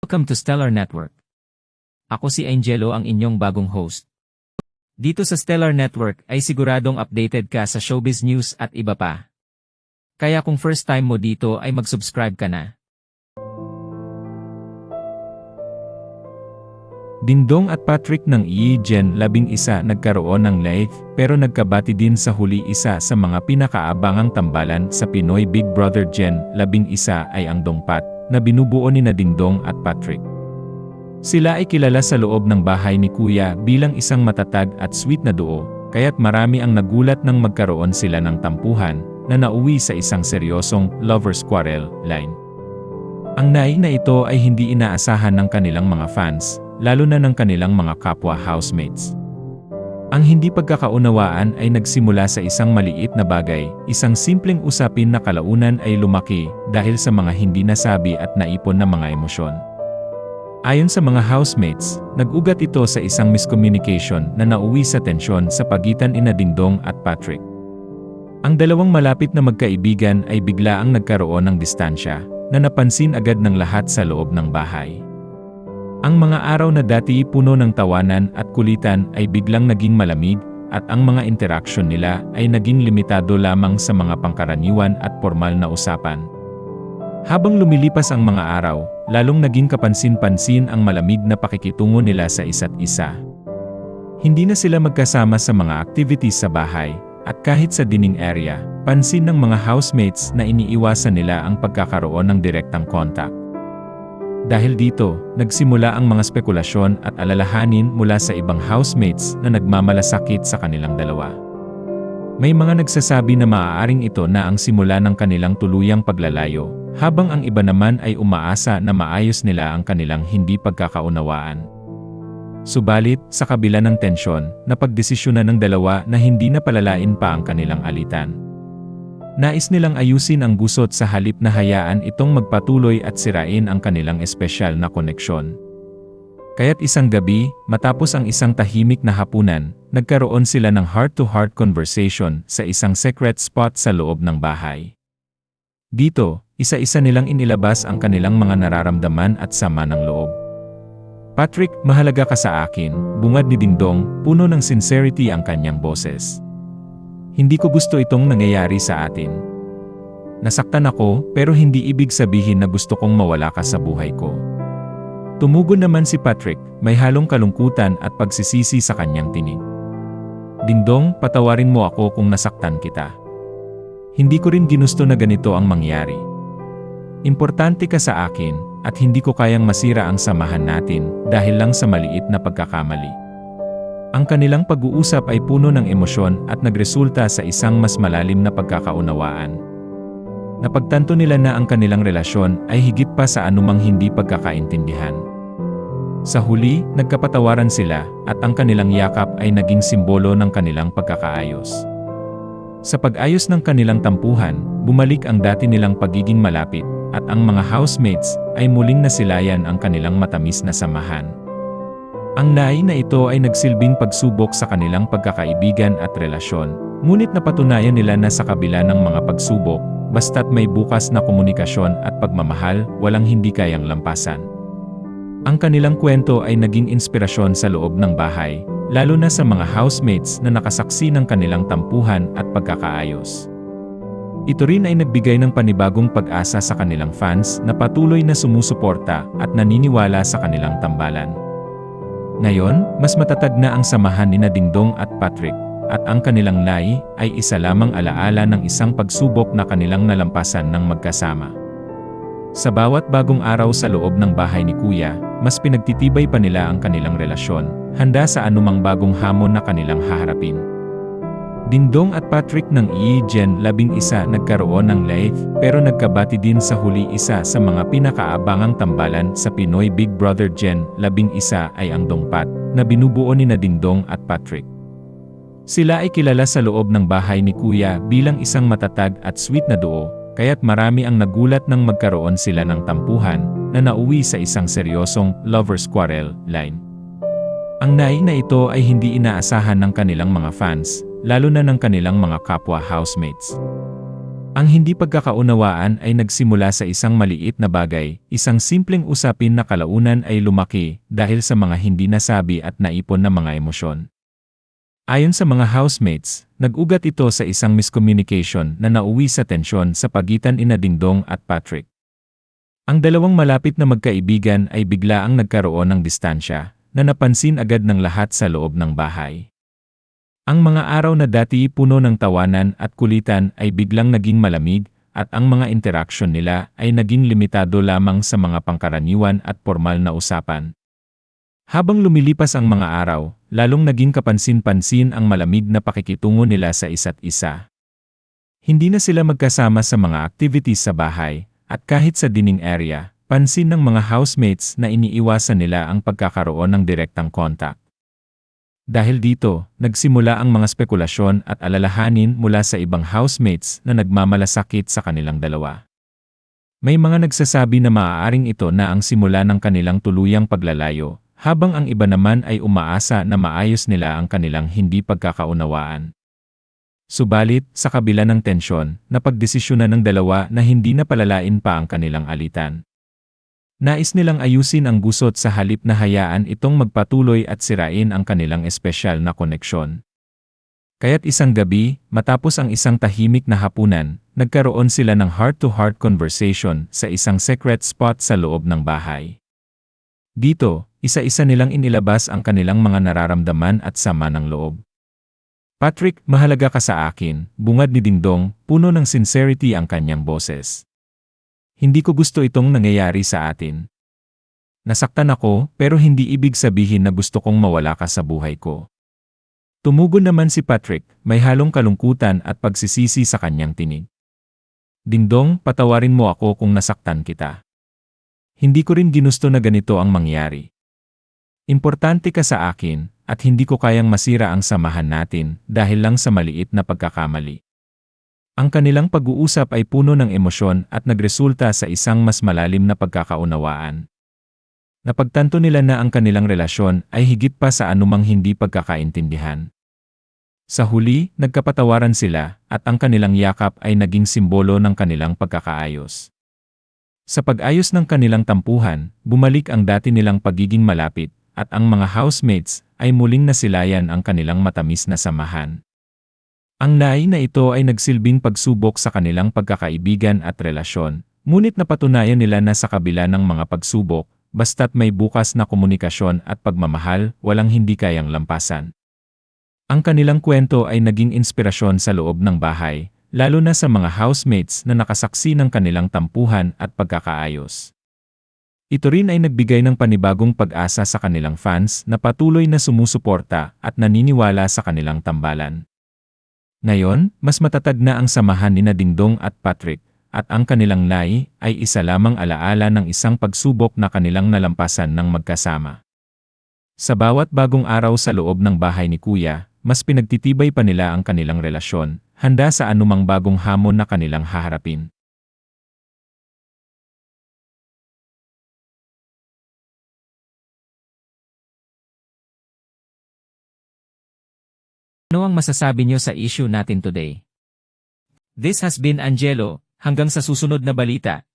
Welcome to Stellar Network. Ako si Angelo ang inyong bagong host. Dito sa Stellar Network ay siguradong updated ka sa showbiz news at iba pa. Kaya kung first time mo dito ay mag-subscribe ka na. Dingdong at Patrick ng Yi Gen labing isa nagkaroon ng live pero nagkabati din sa huli isa sa mga pinakaabangang tambalan sa Pinoy Big Brother Gen labing isa ay ang Dongpat na binubuo ni na Dingdong at Patrick. Sila ay kilala sa loob ng bahay ni Kuya bilang isang matatag at sweet na duo, kaya't marami ang nagulat nang magkaroon sila ng tampuhan na nauwi sa isang seryosong lover's quarrel line. Ang nai na ito ay hindi inaasahan ng kanilang mga fans, lalo na ng kanilang mga kapwa housemates. Ang hindi pagkakaunawaan ay nagsimula sa isang maliit na bagay, isang simpleng usapin na kalaunan ay lumaki dahil sa mga hindi nasabi at naipon na mga emosyon. Ayon sa mga housemates, nag-ugat ito sa isang miscommunication na nauwi sa tensyon sa pagitan ina Dingdong at Patrick. Ang dalawang malapit na magkaibigan ay bigla ang nagkaroon ng distansya, na napansin agad ng lahat sa loob ng bahay. Ang mga araw na dati puno ng tawanan at kulitan ay biglang naging malamig, at ang mga interaksyon nila ay naging limitado lamang sa mga pangkaraniwan at formal na usapan. Habang lumilipas ang mga araw, lalong naging kapansin-pansin ang malamig na pakikitungo nila sa isa't isa. Hindi na sila magkasama sa mga activities sa bahay, at kahit sa dining area, pansin ng mga housemates na iniiwasan nila ang pagkakaroon ng direktang contact. Dahil dito, nagsimula ang mga spekulasyon at alalahanin mula sa ibang housemates na nagmamalasakit sa kanilang dalawa. May mga nagsasabi na maaaring ito na ang simula ng kanilang tuluyang paglalayo, habang ang iba naman ay umaasa na maayos nila ang kanilang hindi pagkakaunawaan. Subalit, sa kabila ng tensyon, napagdesisyonan ng dalawa na hindi na palalain pa ang kanilang alitan. Nais nilang ayusin ang gusot sa halip na hayaan itong magpatuloy at sirain ang kanilang espesyal na koneksyon. Kaya't isang gabi, matapos ang isang tahimik na hapunan, nagkaroon sila ng heart-to-heart conversation sa isang secret spot sa loob ng bahay. Dito, isa-isa nilang inilabas ang kanilang mga nararamdaman at sama ng loob. Patrick, mahalaga ka sa akin, bungad ni Dingdong, puno ng sincerity ang kanyang boses. Hindi ko gusto itong nangyayari sa atin. Nasaktan ako, pero hindi ibig sabihin na gusto kong mawala ka sa buhay ko. Tumugon naman si Patrick, may halong kalungkutan at pagsisisi sa kanyang tinig. Dingdong, patawarin mo ako kung nasaktan kita. Hindi ko rin ginusto na ganito ang mangyari. Importante ka sa akin, at hindi ko kayang masira ang samahan natin dahil lang sa maliit na pagkakamali. Ang kanilang pag-uusap ay puno ng emosyon at nagresulta sa isang mas malalim na pagkakaunawaan. Napagtanto nila na ang kanilang relasyon ay higit pa sa anumang hindi pagkakaintindihan. Sa huli, nagkapatawaran sila at ang kanilang yakap ay naging simbolo ng kanilang pagkakaayos. Sa pag-ayos ng kanilang tampuhan, bumalik ang dati nilang pagiging malapit, at ang mga housemates ay muling nasilayan ang kanilang matamis na samahan. Ang nai na ito ay nagsilbing pagsubok sa kanilang pagkakaibigan at relasyon, ngunit napatunayan nila na sa kabila ng mga pagsubok, basta't may bukas na komunikasyon at pagmamahal, walang hindi kayang lampasan. Ang kanilang kwento ay naging inspirasyon sa loob ng bahay, lalo na sa mga housemates na nakasaksi ng kanilang tampuhan at pagkakaayos. Ito rin ay nagbigay ng panibagong pag-asa sa kanilang fans na patuloy na sumusuporta at naniniwala sa kanilang tambalan. Ngayon, mas matatag na ang samahan ni Dingdong at Patrick, at ang kanilang lai ay isa lamang alaala ng isang pagsubok na kanilang nalampasan ng magkasama. Sa bawat bagong araw sa loob ng bahay ni Kuya, mas pinagtitibay pa nila ang kanilang relasyon, handa sa anumang bagong hamon na kanilang haharapin. Dingdong at Patrick ng Yi Gen labing isa nagkaroon ng live pero nagkabati din sa huli isa sa mga pinakaabangang tambalan sa Pinoy Big Brother Gen labing isa ay ang Dongpat na binubuo ni na Dingdong at Patrick. Sila ay kilala sa loob ng bahay ni Kuya bilang isang matatag at sweet na duo, kaya't marami ang nagulat nang magkaroon sila ng tampuhan na nauwi sa isang seryosong lover's quarrel line. Ang nai na ito ay hindi inaasahan ng kanilang mga fans, lalo na ng kanilang mga kapwa housemates. Ang hindi pagkakaunawaan ay nagsimula sa isang maliit na bagay, isang simpleng usapin na kalaunan ay lumaki dahil sa mga hindi nasabi at naipon na mga emosyon. Ayon sa mga housemates, nag-ugat ito sa isang miscommunication na nauwi sa tensyon sa pagitan ina Dingdong at Patrick. Ang dalawang malapit na magkaibigan ay bigla ang nagkaroon ng distansya na napansin agad ng lahat sa loob ng bahay. Ang mga araw na dati puno ng tawanan at kulitan ay biglang naging malamig at ang mga interaksyon nila ay naging limitado lamang sa mga pangkaraniwan at formal na usapan. Habang lumilipas ang mga araw, lalong naging kapansin-pansin ang malamig na pakikitungo nila sa isa't isa. Hindi na sila magkasama sa mga activities sa bahay, at kahit sa dining area, pansin ng mga housemates na iniiwasan nila ang pagkakaroon ng direktang kontak. Dahil dito, nagsimula ang mga spekulasyon at alalahanin mula sa ibang housemates na nagmamalasakit sa kanilang dalawa. May mga nagsasabi na maaaring ito na ang simula ng kanilang tuluyang paglalayo, habang ang iba naman ay umaasa na maayos nila ang kanilang hindi pagkakaunawaan. Subalit, sa kabila ng tensyon, napagdesisyonan ng dalawa na hindi na palalain pa ang kanilang alitan. Nais nilang ayusin ang gusot sa halip na hayaan itong magpatuloy at sirain ang kanilang espesyal na koneksyon. Kaya't isang gabi, matapos ang isang tahimik na hapunan, nagkaroon sila ng heart-to-heart conversation sa isang secret spot sa loob ng bahay. Dito, isa-isa nilang inilabas ang kanilang mga nararamdaman at sama ng loob. Patrick, mahalaga ka sa akin, bungad ni Dingdong, puno ng sincerity ang kanyang boses. Hindi ko gusto itong nangyayari sa atin. Nasaktan ako, pero hindi ibig sabihin na gusto kong mawala ka sa buhay ko. Tumugon naman si Patrick, may halong kalungkutan at pagsisisi sa kanyang tinig. Dingdong, patawarin mo ako kung nasaktan kita. Hindi ko rin ginusto na ganito ang mangyari. Importante ka sa akin, at hindi ko kayang masira ang samahan natin dahil lang sa maliit na pagkakamali. Ang kanilang pag-uusap ay puno ng emosyon at nagresulta sa isang mas malalim na pagkakaunawaan. Napagtanto nila na ang kanilang relasyon ay higit pa sa anumang hindi pagkakaintindihan. Sa huli, nagkapatawaran sila at ang kanilang yakap ay naging simbolo ng kanilang pagkakaayos. Sa pag-ayos ng kanilang tampuhan, bumalik ang dati nilang pagiging malapit at ang mga housemates ay muling nasilayan ang kanilang matamis na samahan. Ang nai na ito ay nagsilbing pagsubok sa kanilang pagkakaibigan at relasyon, ngunit napatunayan nila na sa kabila ng mga pagsubok, basta't may bukas na komunikasyon at pagmamahal, walang hindi kayang lampasan. Ang kanilang kwento ay naging inspirasyon sa loob ng bahay, lalo na sa mga housemates na nakasaksi ng kanilang tampuhan at pagkakaayos. Ito rin ay nagbigay ng panibagong pag-asa sa kanilang fans na patuloy na sumusuporta at naniniwala sa kanilang tambalan. Ngayon, mas matatag na ang samahan ni Dingdong at Patrick, at ang kanilang lai ay isa lamang alaala ng isang pagsubok na kanilang nalampasan ng magkasama. Sa bawat bagong araw sa loob ng bahay ni Kuya, mas pinagtitibay pa nila ang kanilang relasyon, handa sa anumang bagong hamon na kanilang haharapin. Ano ang masasabi niyo sa issue natin today? This has been Angelo, hanggang sa susunod na balita.